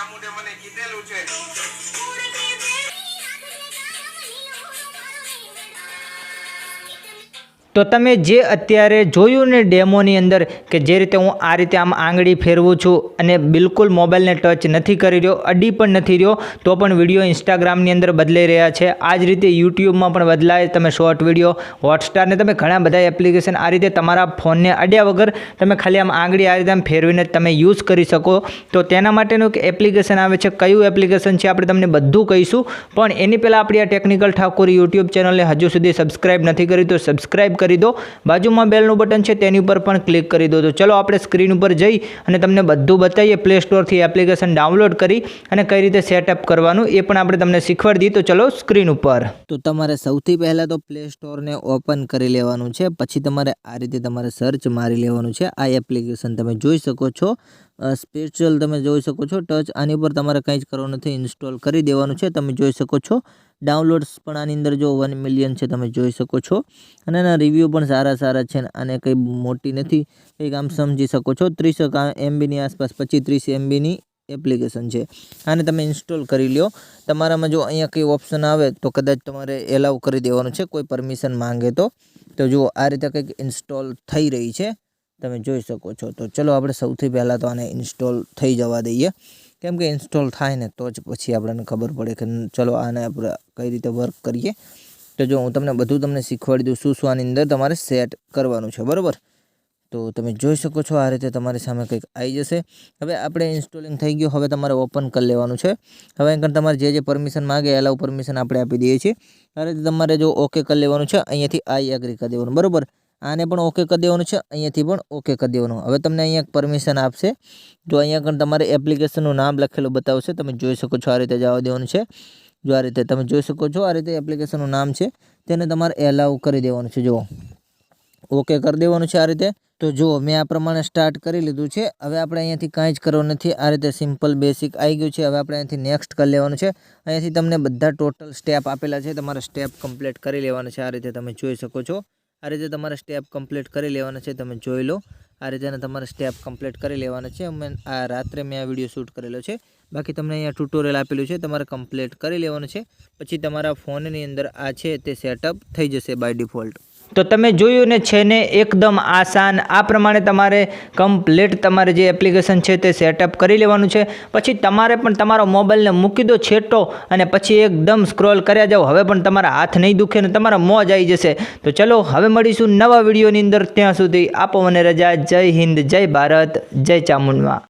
ચામુંડે મને કીધેલું છે. તો તમે જે અત્યારે જોયું ને ડેમોની અંદર કે જે રીતે હું આ રીતે આમ આંગળી ફેરવું છું અને બિલકુલ મોબાઈલને ટચ નથી કરી રહ્યો, અડી પણ નથી રહ્યો, તો પણ વીડિયો ઇન્સ્ટાગ્રામની અંદર બદલાઈ રહ્યા છે. આ જ રીતે યુટ્યુબમાં પણ બદલાય તમે શોર્ટ વીડિયો હોટસ્ટારને તમે ઘણા બધા એપ્લિકેશન આ રીતે તમારા ફોનને અડ્યા વગર તમે ખાલી આમ આંગળી આ રીતે આમ ફેરવીને તમે યુઝ કરી શકો. તો તેના માટેનું એક એપ્લિકેશન આવે છે. કયું એપ્લિકેશન છે આપણે તમને બધું કહીશું. પણ એની પહેલાં આપણી આ ટેકનિકલ ઠાકોર યુટ્યુબ ચેનલને હજુ સુધી સબસ્ક્રાઇબ નથી કરી, તો સબસ્ક્રાઇબ કરી દો. બાજુમાં બેલનું બટન છે તેની ઉપર પણ ક્લિક કરી દો. તો ચલો આપણે સ્ક્રીન ઉપર જઈ અને તમને બધું બતાવીએ. પ્લે સ્ટોરથી એપ્લિકેશન ડાઉનલોડ કરી અને કઈ રીતે સેટઅપ કરવાનું એ પણ આપણે તમને શીખવાડી દઈએ. તો ચલો સ્ક્રીન ઉપર. તો તમારે સૌથી પહેલાં તો પ્લે સ્ટોરને ઓપન કરી લેવાનું છે. પછી તમારે આ રીતે તમારે સર્ચ મારી લેવાનું છે. આ એપ્લિકેશન તમે જોઈ શકો છો. સ્પેશિયલ તમે જોઈ શકો છો. ટચ આની પર તમારે કંઈ જ કરવાનું નથી. ઇન્સ્ટોલ કરી દેવાનું છે. તમે જોઈ શકો છો. ડાઉનલોડ્સ પણ આની અંદર જો વન મિલિયન છે તમે જોઈ શકો છો. અને એના રિવ્યૂ પણ સારા સારા છે. ને આને કંઈ મોટી નથી. કંઈક આમ સમજી શકો છો. ત્રીસ એમબીની આસપાસ પચીસ ત્રીસ એમબીની એપ્લિકેશન છે. આને તમે ઇન્સ્ટોલ કરી લ્યો. તમારામાં જો અહીંયા કંઈ ઓપ્શન આવે તો કદાચ તમારે એલાવ કરી દેવાનું છે. કોઈ પરમિશન માંગે તો. તો જુઓ, આ રીતે કંઈક ઇન્સ્ટોલ થઈ રહી છે. તમે જોઈ શકો છો. તો ચલો આપણે સૌથી પહેલાં તો આને ઇન્સ્ટોલ થઈ જવા દઈએ. કેમ કે ઇન્સ્ટોલ થાય ને તો જ પછી આપણને ખબર પડે કે ચલો આને આપણે કઈ રીતે વર્ક કરીએ. તો જો હું તમને બધું તમને શીખવાડી દઉં શું શું આની અંદર તમારે સેટ કરવાનું છે, બરાબર? તો તમે જોઈ શકો છો આ રીતે તમારી સામે કંઈક આવી જશે. હવે આપણે ઇન્સ્ટોલિંગ થઈ ગયું. હવે તમારે ઓપન કરી લેવાનું છે. હવે અહીં તમારે જે જે પરમિશન માગે એલાવ પરમિશન આપણે આપી દઈએ છીએ. આ રીતે તમારે જો ઓકે કરી લેવાનું છે, અહીંયાથી આઈ એગ્રી કરી દેવાનું, બરાબર? આને પણ ઓકે કરી દેવાનું છે. અહીંયાથી પણ ઓકે કરી દેવાનું. હવે તમને અહીંયા પરમિશન આપશે. જો અહીંયા પણ તમારે એપ્લિકેશનનું નામ લખેલું બતાવશે, તમે જોઈ શકો છો આ રીતે જવા દેવાનું છે. જો આ રીતે તમે જોઈ શકો છો આ રીતે એપ્લિકેશનનું નામ છે, તેને તમારે એલાવ કરી દેવાનું છે. જુઓ. ઓકે કરી દેવાનું છે આ રીતે. તો જુઓ, મેં આ પ્રમાણે સ્ટાર્ટ કરી લીધું છે. હવે આપણે અહીંયાથી કાંઈ જ કરવાનું નથી. આ રીતે સિમ્પલ બેસિક આવી ગયું છે. હવે આપણે અહીંયાથી નેક્સ્ટ કરી લેવાનું છે. અહીંયાથી તમને બધા ટોટલ સ્ટેપ આપેલા છે. તમારે સ્ટેપ કમ્પ્લીટ કરી લેવાનું છે. આ રીતે તમે જોઈ શકો છો. આ રીતે તમારે સ્ટેપ કમ્પ્લીટ કરી લેવાના છે, તમે જોઈ લો. આ રીતે તમારે સ્ટેપ કમ્પ્લીટ કરી લેવાના છે. અમે આ રાત્રે મેં આ વીડિયો શૂટ કરેલો છે. બાકી તમને અહીંયા ટ્યુટોરિયલ આપેલું છે, તમારે કમ્પ્લીટ કરી લેવાનું છે. પછી તમારા ફોનની અંદર આ છે તે સેટઅપ થઈ જશે બાય ડિફોલ્ટ તો તમે જોયું ને છે ને, એકદમ આસાન. આ પ્રમાણે તમારે કમ્પ્લીટ તમારે જે એપ્લિકેશન છે તે સેટઅપ કરી લેવાનું છે. પછી તમારે પણ તમારો મોબાઈલને મૂકી દો છેટો અને પછી એકદમ સ્ક્રોલ કર્યા જાઓ. હવે પણ તમારા હાથ નહીં દુખે ને તમારા મોજ આવી જશે. તો ચલો, હવે મળીશું નવા વિડીયોની અંદર. ત્યાં સુધી આપો મને રજા. જય હિન્દ, જય ભારત, જય ચામુંડમાં.